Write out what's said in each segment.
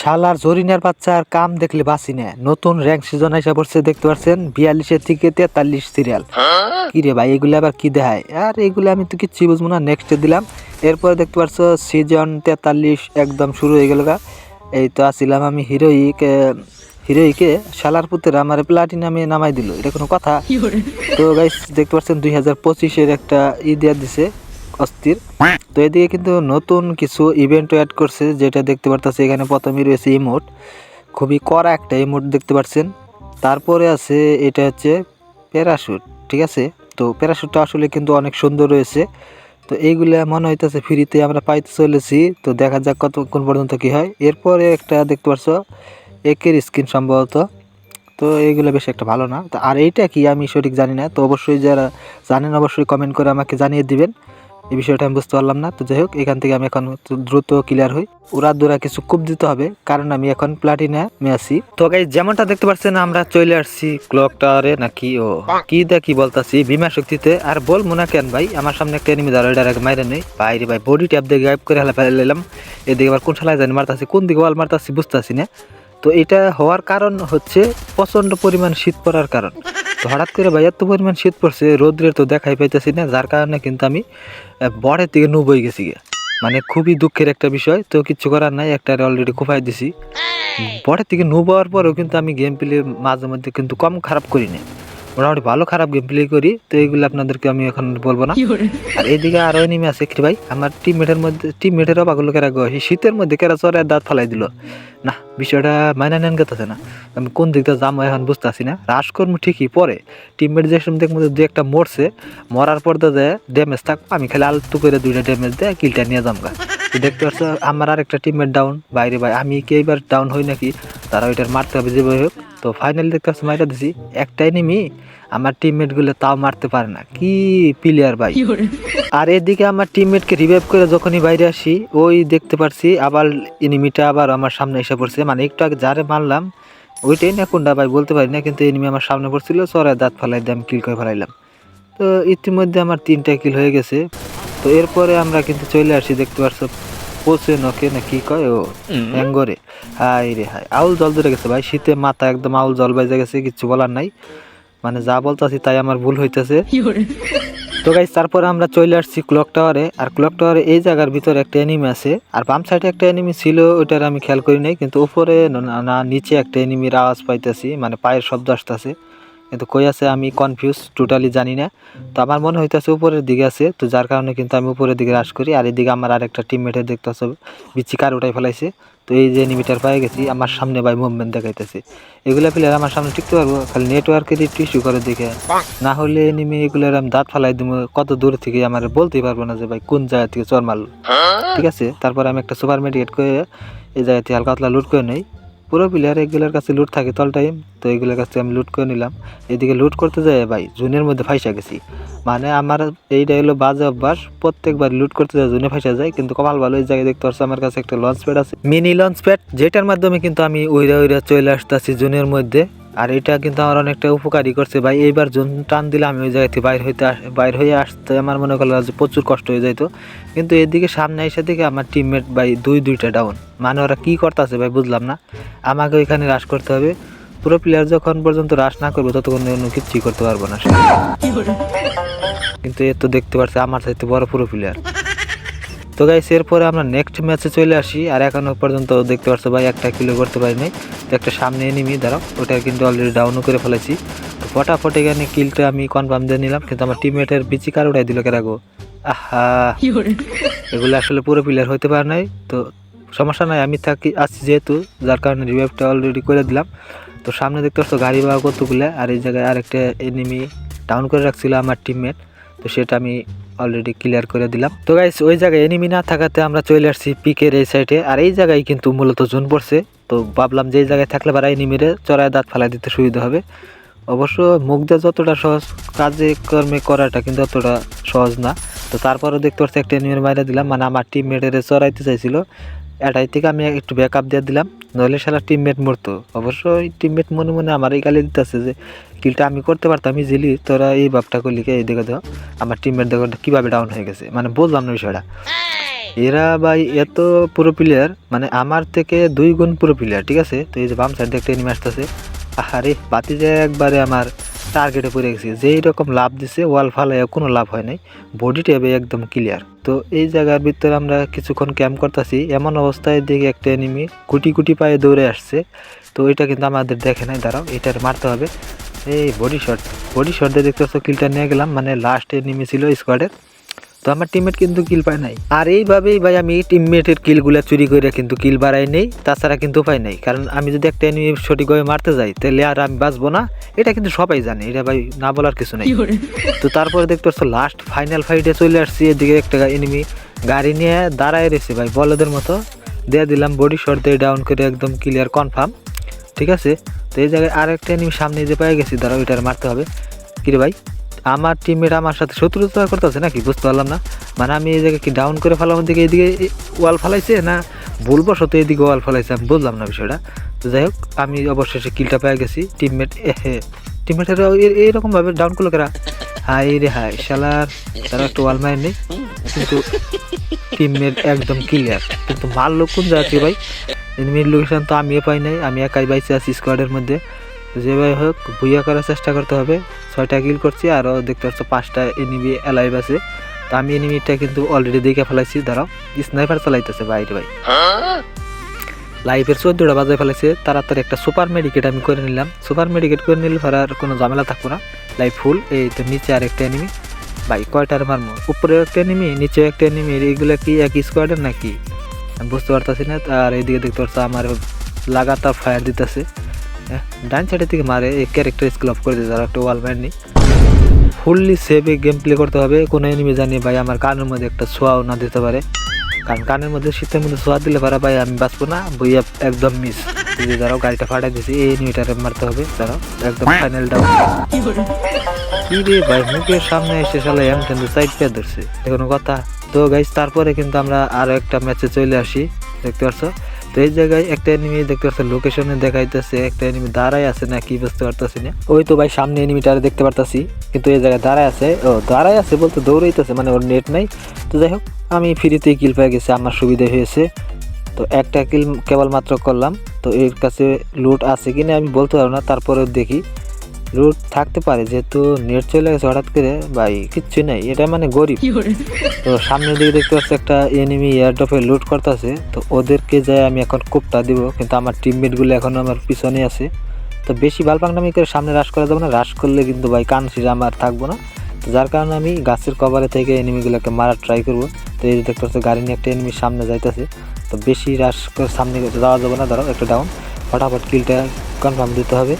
শালার জরিনার বাচ্চার কাম দেখলে বাসি না। নতুন র্যাঙ্ক সিজন এসে পড়ছে দেখতে পাচ্ছেন বিয়াল্লিশের থেকে তেতাল্লিশ সিরিয়াল কি রে ভাই এগুলো আবার কি দেখায়? আর এগুলো আমি তো কিচ্ছু বুঝব না নেক্সটে দিলাম। এরপরে দেখতে পাচ্ছ সিজন তেতাল্লিশ একদম শুরু হয়ে গেল গা। এই তো আসছিলাম আমি হিরোইক হিরোইকে শালার পুতের আমার প্লাটিনামে নামাই দিল এটা কোনো কথা? তো গাইস দেখতে পাচ্ছেন দুই হাজার পঁচিশের একটা ই দেওয়া দিছে। অস্থির। তো এদিকে কিন্তু নতুন কিছু ইভেন্ট অ্যাড করছে, যেটা দেখতে পারতেছে এখানে প্রথমেই রয়েছে ইমোট খুবই কড়া একটা ইমোট দেখতে পাচ্ছেন তারপরে আছে, এটা হচ্ছে প্যারাশুট ঠিক আছে? তো প্যারাশুটটা আসলে কিন্তু অনেক সুন্দর রয়েছে। তো এইগুলা মনে হইতেছে ফ্রিতে আমরা পাইতে চলেছি। তো দেখা যাক কতক্ষণ পর্যন্ত কি হয়। এরপরে একটা দেখতে পাচ্ছ একের স্কিন সম্ভবত। তো এইগুলো বেশ একটা ভালো না। তো আর এইটা কি আমি সঠিক জানি না। তো অবশ্যই যারা জানেন অবশ্যই কমেন্ট করে আমাকে জানিয়ে দিবেন। এই বিষয়টা আমি বুঝতে পারলাম না। তো যাই হোক, এখান থেকে আমি এখন দ্রুত ক্লিয়ার হই। ওরা দূরা কিছু কুপ দিতে হবে, কারণ আমি এখন প্লাটিনা আছি। তো গাই যেমনটা দেখতে পাচ্ছেন আমরা চলে আসছি ক্লক টাওয়ারে নাকি? ও, কি দা কি বলতাছি বিমা শক্তিতে। আর বল মোনা কেন ভাই, আমার সামনে একটা এনিমি দাঁড়ায় আগে মাইরে নেই। বাইরে ভাই বডি ট্যাপ দিয়ে গায়েব করে হেলা ফেলাইলাম এদিকে আবার কোন শালায় জানি মারতাছি, কোন দিকে ওয়াল মারতাছি বুঝতাছি না। তো এটা হওয়ার কারণ হচ্ছে প্রচণ্ড পরিমাণ শীত পড়ার কারণ। তো হঠাৎ করে ভাই এত পরিমাণ শীত পড়ছে রোদ্রের তো দেখাই পাইতেছি না যার কারণে কিন্তু আমি বরের বড়ের থেকে নু বই গেছি গিয়ে। মানে খুবই দুঃখের একটা বিষয় তো কিচ্ছু করার নাই একটা অলরেডি কোপাই দিছি। বড়ের থেকে নু পাওয়ার পরেও কিন্তু আমি গেম প্লে মাঝে মধ্যে কিন্তু কম খারাপ করি না মোটামুটি ভালো খারাপ গেম প্লে করি তো এইগুলো আপনাদেরকে আমি এখন বলব না। আর এইদিকে আরও এনিমি আছে কি ভাই? আমার টিমমেটের মধ্যে টিমমেটের অবাক হলো কেরা গো? এই শীতের মধ্যে কেরা চরে দাঁত ফালাই দিল? না বিষয়টা মাইনা নেন গেতেছে না। আমি কোন দিকটা যাব এখন বুঝতেছি না। রাশ কর্ম ঠিকই পরে। টিমমেট যে সময় দেখব দু একটা মরছে মরার পর তো যে ড্যামেজ থাকব আমি খালি আলতু করে দুইটা ড্যামেজ দেয় কিলটা নিয়ে যামগা। দেখতে পাচ্ছ আমার আর একটা টিমমেট ডাউন বাইরে ভাই আমি কি এইবার ডাউন হই নাকি? তারা ওইটার মারতে হবে যেভাবে হোক। তো ফাইনালি দেখতে পাচ্ছ মাইটা দিছি। একটাই নিমি আমার টিমমেটগুলো তাও মারতে পারে না। কি প্লেয়ার ভাই। আর এদিকে আমার টিমমেটকে রিভাইভ করে যখনই বাইরে আসি ওই দেখতে পারছি আবার এনিমিটা আবার আমার সামনে এসে পড়ছে। মানে একটু আগে যারে মারলাম ওইটাই না কোনটা ভাই বলতে পারি না কিন্তু এনিমি আমার সামনে পড়ছিল চড়ায় দাঁত ফেলাই দিয়ে আমি কিল করে ফেলাইলাম। তো ইতিমধ্যে আমার তিনটা কিল হয়ে গেছে। তো এরপরে আমরা কিন্তু চলে আসি দেখতে পারছ। পচে নকে না কি কয় ও? হ্যাঙ্গরে হাই রে হাই আউল জল ধরে গেছে ভাই শীতে মাথা একদম আউল জল বাইজে গেছে কিছু বলার নাই। মানে যা বলতেছি তাই আমার ভুল হইতেছে। তো গাইজ তারপরে আমরা চলে আসছি ক্লক টাওয়ারে আর ক্লক টাওয়ারে এই জায়গার ভিতরে একটা এনিমি আছে। আর বাম সাইডে একটা এনিমি ছিল ওইটার আমি খেয়াল করি নাই কিন্তু উপরে না- না নিচে একটা এনিমির আওয়াজ পাইতেছি মানে পায়ের শব্দ আসতেছে। কিন্তু কই আছে আমি কনফিউজ টোটালি জানি না। তো আমার মনে হইতেছে উপরের দিকে আছে তো যার কারণে কিন্তু আমি উপরের দিকে রাশ করি আর এদিকে আমার আরেকটা টিমমেটের দেখতে হবে বিচি কার উঠাই ফেলাইছে। তো এই যে নিমিটার পায়ে গেছি আমার সামনে ভাই মুভমেন্ট দেখাইতেছে। এগুলা প্লেয়ার আমার সামনে টিকতে পারব খালি নেটওয়ার্কের একটু ইস্যু করে দেখে। না হলে এনিমি এগুলোর আমি দাঁত ফালাই দিব কত দূর থেকে আমার বলতেই পারব না যে ভাই কোন জায়গা থেকে চর মারলো। ঠিক আছে তারপর আমি একটা সুপার মেডিকেট করে এই জায়গা থেকে হালকা পাতলা লুট করে নেই। পুরো প্লেয়ার এগুলোর কাছে লুট থাকে তল টাইম তো এগুলোর কাছে আমি লুট করে নিলাম। এদিকে লুট করতে যাই ভাই, জুনের মধ্যে ফাইসা গেছি। মানে আমার এইটা হলো বাজে অভ্যাস, প্রত্যেকবার লুট করতে যায় জুনে ফাইসা যায় কিন্তু কপাল ভালো এই জায়গায় দেখতে পাচ্ছি আমার কাছে একটা লঞ্চ প্যাড আছে। মিনি লঞ্চ প্যাড যেটার মাধ্যমে কিন্তু আমি উইরা উইরা চলে আসতেছি জুনের মধ্যে। আর এটা কিন্তু আমার অনেকটা উপকারী করছে। ভাই এইবার জুন টান দিলে আমি ওই জায়গা থেকে বাইর হইতে বাইর হয়ে আসতে আমার মনে করল যে প্রচুর কষ্ট হয়ে যাইতো। কিন্তু এদিকে সামনে এসে দিকে আমার টিমমেট ভাই দুই দুইটা ডাউন মানে ওরা কি করতেছে ভাই বুঝলাম না। আমাকে ওইখানে রাশ করতে হবে। পুরো প্লেয়ার যখন পর্যন্ত রাশ না করবে ততক্ষণ অন্য কিছুই করতে পারব না। কিন্তু এ তো দেখতে পাচ্ছি আমার চাইতে বড় পুরো প্লেয়ার তো গাইস এরপরে আমরা নেক্সট ম্যাচে চলে আসি। আর এখনও পর্যন্ত দেখতে পাচ্ছ ভাই একটা কিলো করতে পারি নাই তো একটা সামনে এনিমি দাঁড়াও ওটা কিন্তু অলরেডি ডাউনও করে ফেলেছি। তো ফটাফট এখানে কিলটা আমি কনফার্ম দিয়ে নিলাম কিন্তু আমার টিমমেটের বিচি কার উঠাই দিল কেরাগো? আহা! এগুলো আসলে পুরো প্লেয়ার হতে পারে নাই। তো সমস্যা নাই আমি থাকি আসছি যেহেতু যার কারণে রিভাইভটা অলরেডি করে দিলাম। তো সামনে দেখতে পাচ্ছ গাড়ি বা কতগুলো আর এই জায়গায় আরেকটা এনিমি ডাউন করে রাখছিল আমার টিমমেট তো সেটা আমি অলরেডি ক্লিয়ার করে দিলাম। তো গাইস ওই জায়গায় এনিমি না থাকাতে আমরা চলে আসছি পিকের এই সাইডে আর এই জায়গায় কিন্তু মূলত জোন পড়ছে। তো ভাবলাম যে এই জায়গায় থাকলে বারা এনিমিরে চড়ায় দাঁত ফালাই দিতে সুবিধা হবে। অবশ্য মুখ দিয়ে যতটা সহজ কাজে কর্মে করাটা কিন্তু অতটা সহজ না। তো তারপরেও দেখতে পাচ্ছি একটা এনিমির মাইরে দিলাম। মানে আমার টিমমেটের চড়াইতে চাইছিল। এটাই থেকে আমি একটু ব্যাকআপ দিয়ে দিলাম। নইলে সারা টিমমেট মরতো। অবশ্যই টিমমেট মনে মনে আমার এই গালি দিতেছে যে, কিলটা আমি করতে পারতাম ইজিলি তোরা এই বাপটা করলি এই দেখে দাও আমার টিমমেট দেখো কীভাবে ডাউন হয়ে গেছে। মানে বোঝলাম না বিষয়টা। এরা ভাই এত পুরো প্লেয়ার মানে আমার থেকে দুই গুণ পুরো প্লেয়ার ঠিক আছে? তো এই যে বাম সাইড দেখতে নিয়ে আসতেছে। আরে বাতি যে একবারে আমার। টার্গেটে পড়ে গেছে। যেই রকম লাভ দিছে, ওয়াল ফালায় কোনো লাভ হয় নাই। বডি টেবে একদম ক্লিয়ার তো এই জায়গার ভিতরে আমরা কিছুক্ষণ ক্যাম্প করতেছি। এমন অবস্থায় দেখি একটা এনিমি কুটি কুটি পায়ে দৌড়ে আসছে। তো এটা কিন্তু আমাদের দেখে নাই, দাঁড়াও, এটার মারতে হবে। এই বডি শট বডি শট দিয়ে দেখতে কিলটা নিয়ে গেলাম। মানে লাস্ট এনিমি ছিল স্কোয়াডের তো আমার টিমমেট কিন্তু কিল পায় নাই। আর এইভাবেই ভাই আমি টিমমেটের কিলগুলো চুরি করে কিন্তু কিল বাড়াই নেই তাছাড়া কিন্তু উপায় নাই। কারণ আমি যদি একটা এনিমি সঠিকভাবে মারতে যাই তাহলে আর আমি বাঁচবো না। এটা কিন্তু সবাই জানে এটা ভাই না বলার কিছু নেই। তো তারপরে দেখতে পাচ্ছ লাস্ট ফাইনাল ফাইটে চলে আসছি এদিকে একটা এনিমি গাড়ি নিয়ে দাঁড়ায় রয়েছে ভাই বলদের মতো। দিয়ে দিলাম বডি শট দিয়ে ডাউন করে একদম ক্লিয়ার কনফার্ম ঠিক আছে? তো এই জায়গায় আরেকটা এনিমি সামনে যে পেয়ে গেছি দাঁড়াও এটার মারতে হবে। কিরে ভাই? আমার টিমমেট আমার সাথে শত্রুতা করতেছে নাকি? বুঝতে পারলাম না। মানে আমি এই জায়গায় কি ডাউন করে ফেলাম দিকে এইদিকে ওয়াল ফেলাইছে না ভুলবশত এইদিকে ওয়াল ফেলাইছে? আমি বুঝলাম না বিষয়টা। তো যাই হোক, আমি অবশেষে কিলটা পেয়ে গেছি। টিমমেট টিমমেটের এইরকমভাবে ডাউন করল কেরা? হাই রে হাই শালার, তারা একটা ওয়াল নেই। কিন্তু টিমমেট একদম ক্লিয়ার কিন্তু মারলো কোন জায়গা ভাই? এনিমির লোকেশন তো আমিও পাই নাই, আমি একাই বাইসে আছি স্কোয়াডের মধ্যে। যেভাবে হোক, ভুইয়া করার চেষ্টা করতে হবে। ছয়টা কিল করছি আরও দেখতে পাচ্ছ পাঁচটা এনিমি অ্যালাইভ আছে। তো আমি এনিমিটা কিন্তু অলরেডি দেখে ফেলাইছি দাঁড়াও স্নাইপার চালাইতেছে বাইরে ভাই। লাইফের চোদ্দটা বাজায় ফেলেছে তাড়াতাড়ি একটা সুপার মেডিকেট আমি করে নিলাম। সুপার মেডিকেট করে নিলে আর কোনো ঝামেলা থাকব না। লাইফ ফুল এই তো নিচে আর একটা এনিমি ভাই, কয়টার মারমো? উপরে একটা এনিমি নিচে একটা এনিমি এইগুলো কি এক স্কোয়াডের নাকি? বুঝতে পারতাছি না, আর এইদিকে দেখতে পাচ্ছ আমার লাগাতার ফায়ার দিতেছে। ডান সাইডের দিকে মারে, এই ক্যারেক্টার স্কিল অফ করে দিতে আর একটা ওয়াল ম্যান ফুললি সেভে গেম প্লে করতে হবে, কোনো এনিমি জানি ভাই, আমার কানের মধ্যে একটা ছোঁয়াও না দিতে পারে। কারণ কানের মধ্যে শীতের মধ্যে ছোঁয়া দিলে পারে, ভাই, আমি বাঁচবো না বইয়া একদম মিস যদি দাঁড়াও, গাড়িটা ফাটাই দিয়েছি, এই এনিমিটারে মারতে হবে, দাঁড়াও, একদম ফাইনাল ডাউন কি রে ভাই, মুখের সামনে এসে সালে এম কিন্তু সাইড পেয়ে ধরছে, এ কোনো কথা। তো গাইজ তারপরে কিন্তু আমরা আরও একটা ম্যাচে চলে আসি, দেখতে পারছ? তো এই জায়গায় একটা এনিমি দেখতে পাচ্ছে লোকেশনে দেখাইতেছে, একটা এনিমি দাঁড়ায় আছে না কি বুঝতে পারতেছি না। ওই তো ভাই সামনে এনিমিটা দেখতে পারতাছি, কিন্তু এই জায়গায় দাঁড়ায় আছে, ও দাঁড়ায় আছে বলতে দৌড়াইতেছে মানে ওর নেট নাই। তো যাই হোক, আমি ফ্রিতেই কিল পেয়ে গেছি, আমার সুবিধা হয়েছে। তো একটা কিল কেবলমাত্র করলাম, তো এর কাছে লুট আছে কিনা আমি বলতে পারব না, তারপরেও দেখি। লুট থাকতে পারে যেহেতু নেট চলে গেছে হঠাৎ করে ভাই কিচ্ছু নাই এটা মানে গরিব। তো সামনের দিকে দেখতে পাচ্ছি একটা এনিমি এয়ারড্রপে লুট করতেছে তো ওদেরকে যাই আমি এখন কোপটা দিব কিন্তু আমার টিমমেটগুলো এখন আমার পিছনে আছে। তো বেশি বালপাংনামি করে সামনে রাশ করা যাবে না রাশ করলে কিন্তু ভাই কান শিরা আমার থাকব না। তো যার কারণে আমি গাছের কভারে থেকে এনিমিগুলোকে মারার ট্রাই করব। তো এই দেখতে পাচ্ছি গাড়ি নিয়ে একটা এনিমি সামনে যাইতেছে। তো বেশি রাশ করে সামনে যাওয়া যাবে না ধরো একটা ডাউন ফটাফট কিলটা কনফার্ম দিতে হবে।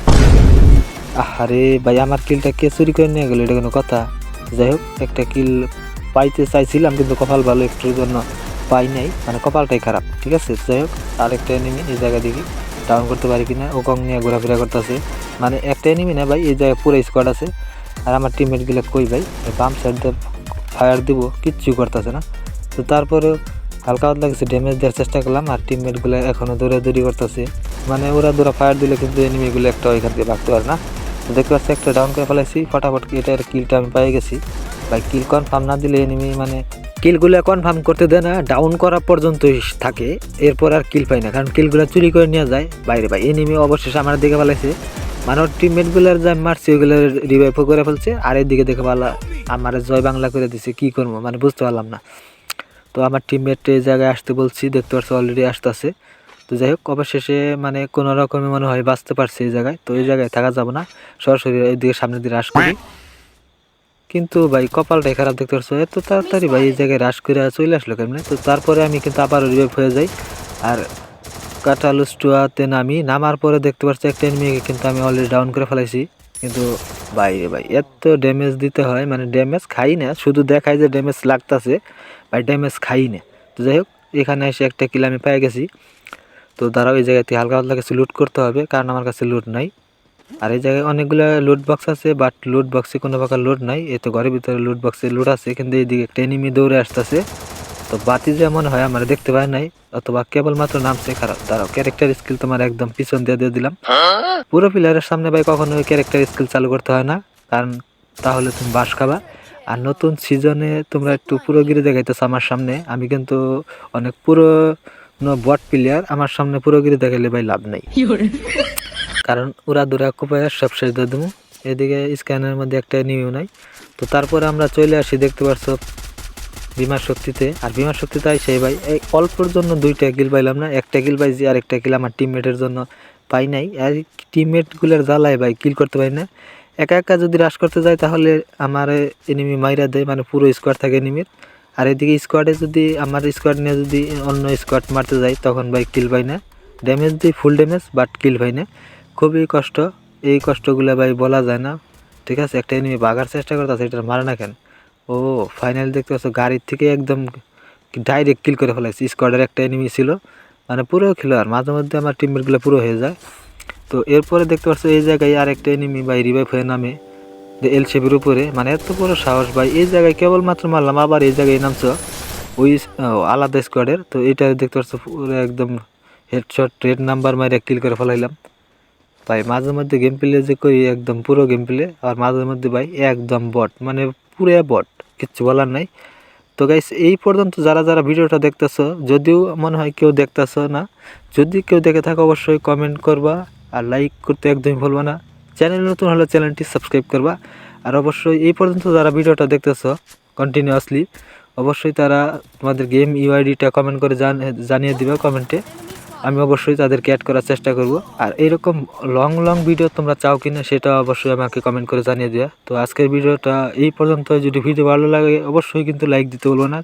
আরে ভাই, আমার কিলটা কে চুরি করে নিয়ে গেল? এটা কোনো কথা? যাই হোক, একটা কিল পাইতে চাইছিলাম, কিন্তু কপাল ভালো একটুর জন্য পাই নাই। মানে কপালটাই খারাপ, ঠিক আছে? যাই হোক, আরেকটা এনিমি এই জায়গা দেখি। ডাউন করতে পারি কিনা? ও কং নিয়ে ঘোরাফেরা করতেছে। মানে একটা এনিমি না ভাই, এই জায়গায় পুরো স্কোয়াড আছে। আর আমার টিমমেটগুলো কই ভাই? বাম সাইড দিয়ে ফায়ার দিব, কিচ্ছু করতেছে না। তো তারপরে হালকা কিছু ড্যামেজ দেওয়ার চেষ্টা করলাম, আর টিমমেটগুলো এখনও দৌড়াদৌড়ি করতেছে। মানে ওরা দৌড়া ফায়ার দিলে কিন্তু এনিমি গুলো একটা ওইখান থেকে ভাগতে পারে না। তো দেখতে পাচ্ছি একটা ডাউন করে ফেলাইছি, ফটাফট এটার কিলটা আমি পেয়ে গেছি। ভাই কিল কনফার্ম না দিলে এনিমি মানে কিলগুলো কনফার্ম করতে দেয় না ডাউন করা পর্যন্তই থাকে, এরপর আর কিল পাই না, কারণ কিলগুলো চুরি করে নিয়ে যায় বাইরে ভাই। এনিমি অবশেষে আমার দিকে ফেলাইছে। মানে ওর টিমমেটগুলোর যা মারছে, ওইগুলো রিভাইভ করে ফেলছে, আর এদিকে দেখে ভালো আমার জয় বাংলা করে দিছে, কি করব? মানে বুঝতে পারলাম না। তো আমার টিমমেট এই জায়গায় আসতে বলছি, দেখতে পাচ্ছি অলরেডি আসতেছে। তো যাই হোক, অবশেষে মানে কোনো রকমে মনে হয় বাঁচতে পারছে এই জায়গায়। তো এই জায়গায় থাকা যাবে না। সরাসরি এইদিকে সামনের দিকে রাশ করি। কিন্তু ভাই, কপালটাই খারাপ দেখতে পাচ্ছ? এত তাড়াতাড়ি ভাই এই জায়গায় রাশ করে চলে আসলো কেমনে? তো তারপরে আমি কিন্তু আবার রিভাইভ হয়ে যাই। আর কাটালুস্টুয়াতে নামি নামার পরে দেখতে পাচ্ছি একটা এনিমিকে কিন্তু আমি অলরেডি ডাউন করে ফেলাইছি। কিন্তু ভাই ভাই, এত ড্যামেজ দিতে হয়। মানে ড্যামেজ খাই না, শুধু দেখায় যে ড্যামেজ লাগতেছে, ভাই ড্যামেজ খাই না। তো যাই হোক, এখানে এসে একটা কিল আমি পেয়ে গেছি। তো দাঁড়াও, এই জায়গাতে হালকা হালকা কিছু লুট করতে হবে, কারণ আমার কাছে লুট নাই। আর এই জায়গায় অনেকগুলো লুট বক্স আছে বাট লুট বক্সে কোনো প্রকার লুট নাই। এই তো ঘরের ভিতরে লুট বক্সে লুট আছে, কিন্তু এইদিকে একটা দৌড়ে আসতেছে। তো বাতি যেমন হয়, আমার দেখতে পাই নাই, অথবা কেবলমাত্র নামছে খারাপ। দাঁড়াও ক্যারেক্টার স্কিল তোমার একদম পিছন দিয়ে দিয়ে দিলাম। পুরো প্লেয়ারের সামনে ভাই কখনো ক্যারেক্টার স্কিল চালু করতে হয় না, কারণ তাহলে তুমি বাস খাবা। আর নতুন সিজনে তোমরা একটু পুরোগিরি দেখাইতেছো আমার সামনে। আমি কিন্তু অনেক পুরো বট প্লেয়ার আমার সামনে পুরোগিরি দেখাইলে ভাই লাভ নাই। কারণ ওরা দুরা কোপায় সব শেষ দিয়ে দেবো এদিকে স্ক্যানের মধ্যে একটা নিউ নাই। তো তারপরে আমরা চলে আসি দেখতে পারছ বিমার শক্তিতে। আর বিমার শক্তিতে আই সেই ভাই এই অল্পর জন্য দুইটা কিল পাইলাম না একটা কিল পাইছি আর একটা গিল আমার টিমমেটের জন্য পাই নাই। আর টিমমেটগুলোর জ্বালায় ভাই কিল করতে পারি না। একা একা যদি রাশ করতে যাই তাহলে আমার এনিমি মাইরা দেয় মানে পুরো স্কোয়ার থাকে এনিমির আর এদিকে স্কোয়াডে যদি, আমার স্কোয়াড নিয়ে যদি অন্য স্কোয়াড মারতে যাই, তখন ভাই কিল পাই না। ড্যামেজ দিই ফুল ড্যামেজ বাট কিল পাই না। খুবই কষ্ট। এই কষ্টগুলো ভাই বলা যায় না। ঠিক আছে, একটা এনিমি বাগার চেষ্টা করতেছে এটা মারে না কেন? ও ফাইনাল দেখতে পাচ্ছ, গাড়ির থেকে একদম ডাইরেক্ট কিল করে ফেলাইছে। স্কোয়াডের একটা এনিমি ছিল। মানে পুরো খেলোয়াড়, মাঝে মধ্যে আমার টিমমেটগুলো পুরো হয়ে যায়। তো এরপরে দেখতে পাচ্ছ, এই জায়গায় আর একটা এনিমি বা রিভাইভ হয়ে নামে। এল শেপের উপরে মানে এত বড় সাহস ভাই, এই জায়গায় কেবলমাত্র মারলাম, আবার এই জায়গায় নামছো। ওই আলাদা স্কোয়াডের তো এটা দেখতে পাচ্ছ, পুরো একদম হেডশট রেড নাম্বার মারে কিল করে ফেলাইলাম। ভাই, মাঝে মধ্যে গেম প্লে যে করি, একদম পুরো গেম প্লে আর মাঝে মধ্যে ভাই, একদম বট মানে পুরো বট কিচ্ছু বলার নাই। তো গাইস এই পর্যন্ত যারা যারা ভিডিওটা দেখতেছো, যদিও মনে হয় কেউ দেখতেছো না, যদি কেউ দেখে থাকো, অবশ্যই কমেন্ট করবা, আর লাইক করতে একদমই ভুলবা না। চ্যানেল নতুন হলে চ্যানেলটি সাবস্ক্রাইব করবা। আর অবশ্যই এই পর্যন্ত যারা ভিডিওটা দেখতেছো কন্টিনিউয়াসলি অবশ্যই তারা তোমাদের গেম ইউআইডিটা কমেন্ট করে জান জানিয়ে দিবে কমেন্টে। আমি অবশ্যই তাদেরকে অ্যাড করার চেষ্টা করব। আর এইরকম লং লং ভিডিও তোমরা চাও কিনা সেটা অবশ্যই আমাকে কমেন্ট করে জানিয়ে দেওয়া তো আজকের ভিডিওটা এই পর্যন্ত। যদি ভিডিও ভালো লাগে, অবশ্যই কিন্তু লাইক দিতে বলব না।